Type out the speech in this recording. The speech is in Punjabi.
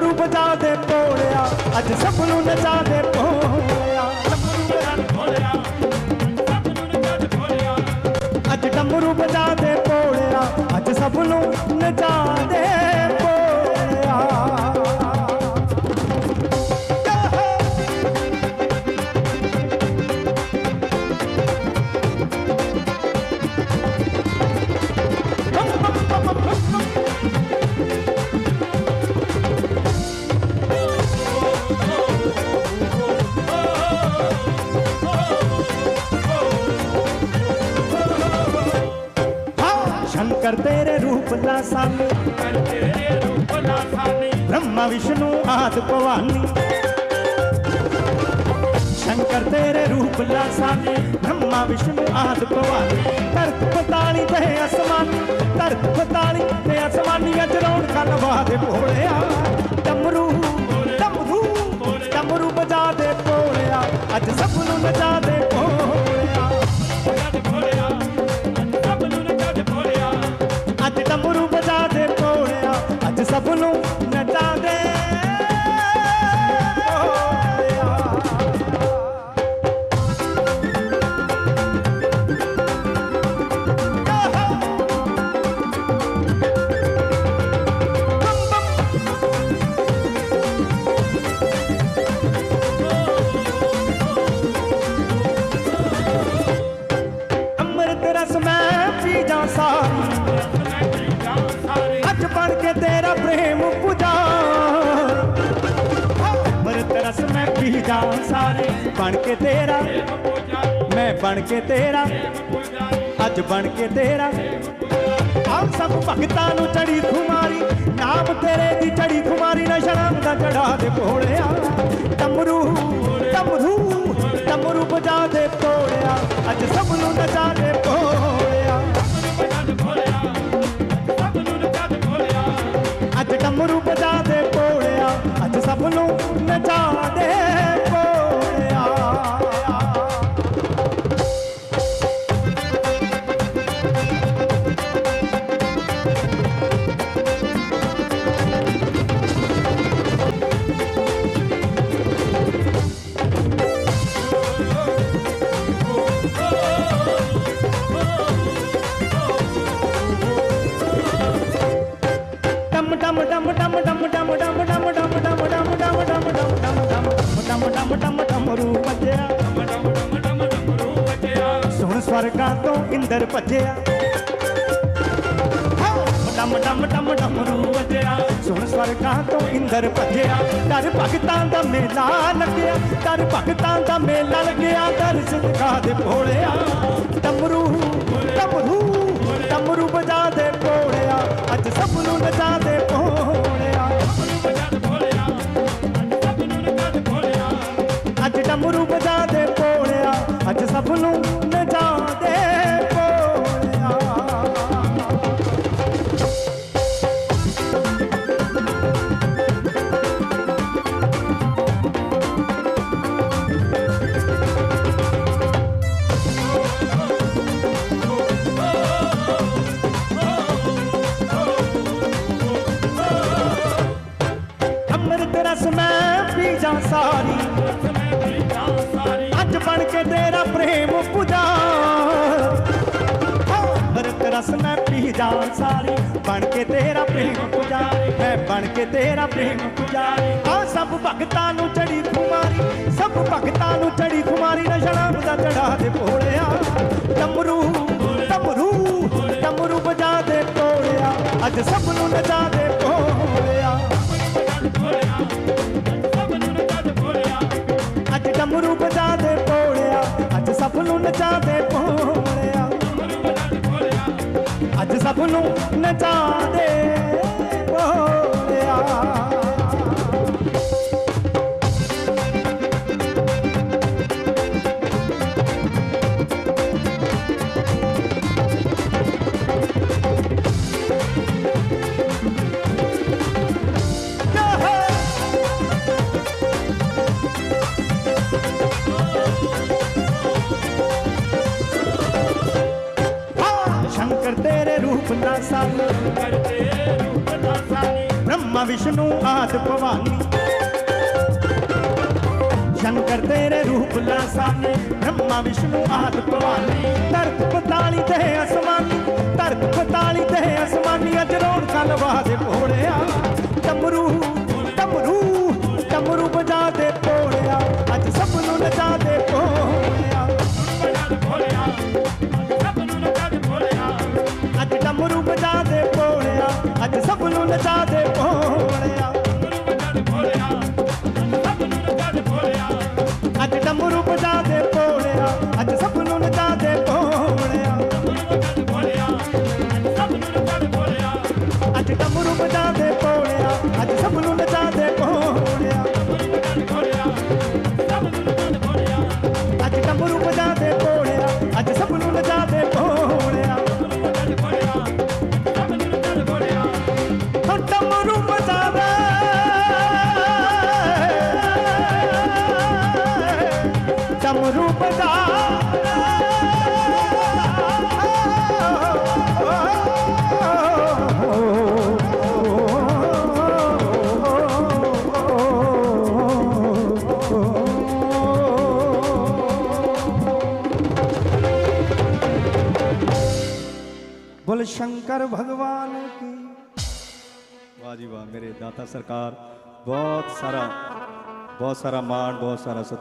ਰੂ ਬਜਾ ਦੇ ਪੋੜਿਆ, ਅੱਜ ਸਭ ਨੂੰ ਨਚਾ ਦੇ ਪੋੜਿਆ। ਅੱਜ ਡਮਰੂ ਬਜਾ ਦੇ ਪੋੜਿਆ, ਅੱਜ ਸਭ ਨੂੰ ਨਚਾ ਕਰ ਤੇਰੇ ਰੂਪ ਲਾਸਾਨੀ ਕਰ ਤੇਰੇ ਰੂਪ ਲਾਸਾਨੀ ਬ੍ਰਹਮਾ ਵਿਸ਼ਨੂੰ ਆਦ ਭਵਾਨੀ। ਸ਼ੰਕਰ ਤੇਰੇ ਰੂਪ ਲਾਸਾਨੀ ਬ੍ਰਹਮਾ ਵਿਸ਼ਨੂੰ ਆਦ ਭਵਾਨੀ। ਧਰਤ ਪਤਾਲੀ ਤੇ ਅਸਮਾਨੀ ਧਰਤ ਪਤਾਲੀ ਤੇ ਅਸਮਾਨੀ। ਅਜ ਰੌਣਕਾਂ ਲਵਾ ਦੇ ਭੋਲਿਆ। ਡਮਰੂ ਮੈਨੂੰ ਨਟਾ प्रेम पूजा भरत रस में पी जा सारे बन के तेरा मैं बन के तेरा ਅੱਜ ਬਣ ਕੇ ਤੇਰਾ। ਆਪ ਸਭ ਭਗਤਾਂ ਨੂੰ ਚੜੀ ਖੁਮਾਰੀ। ਨਾਮ ਤੇਰੇ ਦੀ ਚੜੀ ਖੁਮਾਰੀ ਨਾ ਸ਼ਰਮ ਦਾ ਚੜਾ ਦੇ ਕੋਲਿਆ ਤਮਰੂ ਤਮਰੂ ਤਮਰੂ ਬਜਾ ਦੇ ਭੋਲਿਆ ਅੱਜ ਸਭ ਨੂੰ ਨਚਾ ਸਵਰਗਾਂ ਤੋਂ ਇੰਦਰ ਭੱਜਿਆ ਡਮ ਡਮ ਡਮ ਡਮ ਰੂ ਵੱਜਿਆ ਸੁਣ ਸਵਰਗਾਂ ਤੋਂ ਇੰਦਰ ਭੱਜਿਆ ਦਰ ਭਗਤਾਂ ਦਾ ਮੇਲਾ ਲੱਗਿਆ ਦਰ ਭਗਤਾਂ ਦਾ ਮੇਲਾ ਲੱਗਿਆ ਦਰਸ਼ਨ ਦਿਖਾ ਦੇ ਭੋਲਿਆ ਡਮਰੂ ਡਮਰੂ ਡਮਰੂ ਬਜਾ ਦੇ ਭੋਲਿਆ ਅੱਜ ਸਭ ਨੂੰ ਨਚਾ ਦੇ ਭੋਲਿਆ ਅੱਜ ਡਮਰੂ ਰਸ ਮੈਂ ਪੀ ਜਾ ਸਾਰੀ? ਅੱਜ ਬਣ ਕੇ ਤੇਰਾ ਪ੍ਰੇਮ ਪੁਜਾ। ਅੰਮ੍ਰਿਤ ਰਸ ਮੈਂ ਪੀ ਜਾ ਸਾਰੀ। ਬਣ ਕੇ ਤੇਰਾ ਪ੍ਰੇਮ ਪੁਜਾ। ਮੈਂ ਬਣ ਕੇ ਤੇਰਾ ਪ੍ਰੇਮ ਪੁਜਾ। ਆ ਸਭ ਭਗਤਾਂ ਨੂੰ ਚੜੀ ਖੁਮਾਰੀ। ਸਭ ਭਗਤਾਂ ਨੂੰ ਚੜੀ ਖੁਮਾਰੀ। ਨਸ਼ਣਾ ਦਾ ਚੜਾ ਦੇ ਭੋਲਿਆ ਡਮਰੂ ਬਜਾ ਦੇ ਪੋੜਿਆ ਅੱਜ ਸਭ ਨੂੰ ਨਚਾ ਦੇ ਪੋੜਿਆ ਅੱਜ ਸਭ ਨੂੰ ਨਚਾ ਦੇ ਰੂਪ ਨਾ ਸਾਨੀ ਕਰਦੇ ਰੂਪ ਨਾ ਸਾਨੀ ਬ੍ਰਹਮਾ, ਵਿਸ਼ਨੂੰ, ਆਦਿ, ਭਵਾਨੀ। ਸ਼ੰਕਰ ਤੇਰੇ ਰੂਪ ਨਾ ਸਾਨੀ ਬ੍ਰਹਮਾ, ਵਿਸ਼ਨੂੰ, ਆਦਿ, ਭਵਾਨੀ। बोल शंकर भगवान की वाह जी वाह मेरे दाता सरकार बहुत सारा बहुत सारा मान बहुत सारा सत्कार